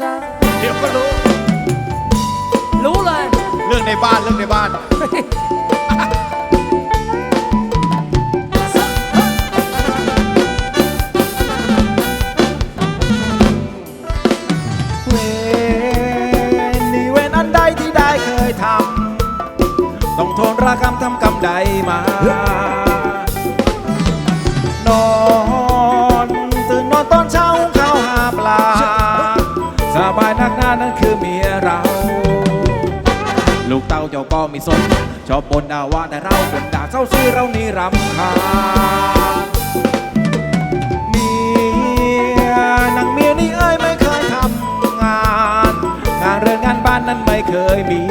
จ้าเดี๋ยวก็รู้ รู้เลย เรื่องในบ้านเรื่องในบ้าน เวรนี่เวรอันใดที่ได้เคยทำต้องทนรากรรมทำกรรมใดมานอน ลูกเต้าเจ้าก็มีสนชอบบนด่าว่าแต่เราบนด่าเศร้าซื้อเรานี่รำคาญเมียนางเมียนี่เอ้ยไม่เคยทำงาน งานเรื่อนงานบ้านนั้นไม่เคยมี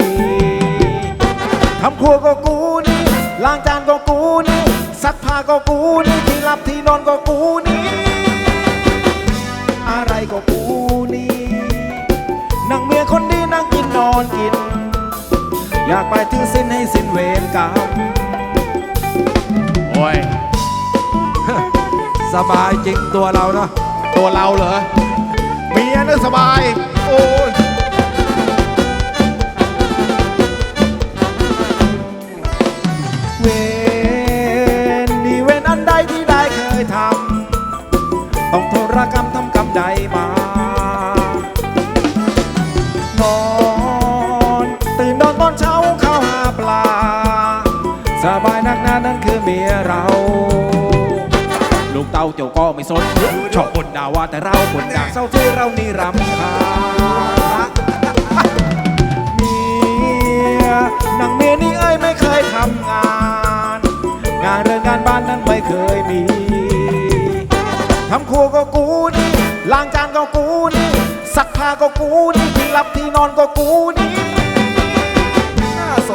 ทำครัวก็กูนี่ล้างจานก็กูนี่ซักผ้าก็กูนี่ที่หลับที่นอนก็กูนี่ อยากไปถึงสิ้นให้สิ้นเวรกรรมโอ้ย สบายจริงตัวเราเนาะตัวเราเหรอเมียน่ะสบาย โอ้ยเวรนี่เวรอันใดที่ได้เคยทำต้องทรกรรมทำกรรมใดมา เต้าเจ้าก็ไม่สนชอบบ่นด่าว่าแต่เราบ่นด่าเศร้าที่เรานี่รำคาญเมียนางเมียนี่เอ้ยไม่เคยทำงาน งานเรื่องงานบ้านนั้นไม่เคยมีทำครัวก็กูนี่ล้างจานก็กูนี่ซักผ้าก็กูนี่ที่หลับที่นอนก็กูนี่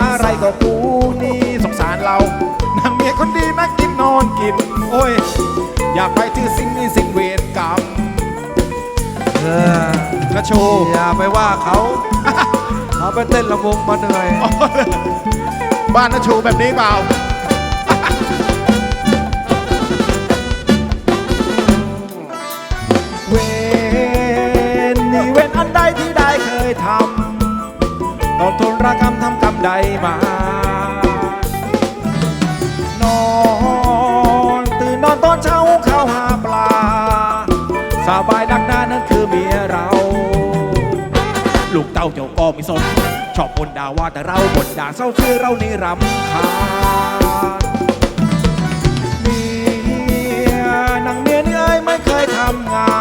อะไรก็กูนี่สงสารเรานางเมียคนดีนักกินนอนกิน โอ้ย อยากไปที่สิ่งนี้สิ่งเวรกรรมเออกระโชว์อย่าไปว่าเขาเขาไปเต้นระวงมาเหนื่อยบ้านน่ะชูแบบนี้เปล่าเวรนี่เวรอันใดที่ได้เคยทำต้องทนรากรรมทำกรรมใดมานอนตื่นนอนตอนเช้า ลูกเต้าเจ้าก็ไม่สน ชอบบนด่าว่าแต่เราบนด่าเศร้าชื่อเรานี่รำคาญเมียนางเมียนี่เอ้ยไม่เคยทำงา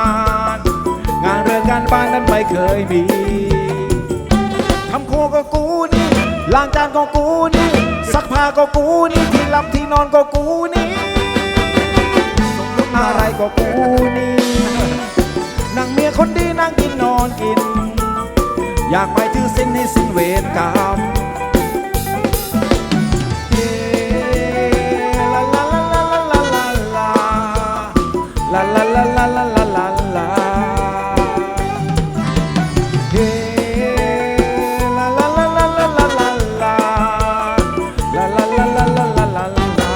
น งานเรื่องงานบ้านนั้นไม่เคยมีทำครัวก็กูนี่ล้างจานก็กูนี่ซักผ้าก็กูนี่ที่หลับที่นอนก็กูนี่อะไรก็กูนี่นางเมียคนดีนั่งกินนอนกิน อยากไปถือสิ้นให้สิ้นเวรกรรมเฮ้ลาลาลาลาลาลาลาลาลาลาลาลาลาลาเฮ้ลาลาลาลาลาลาลาลาลาลาลาลาลาลาลาลา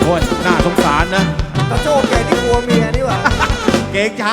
โอ้ยน่าสงสารนะตาโจ้แกนี่กลัวเมียนี่หว่า เก่งใจ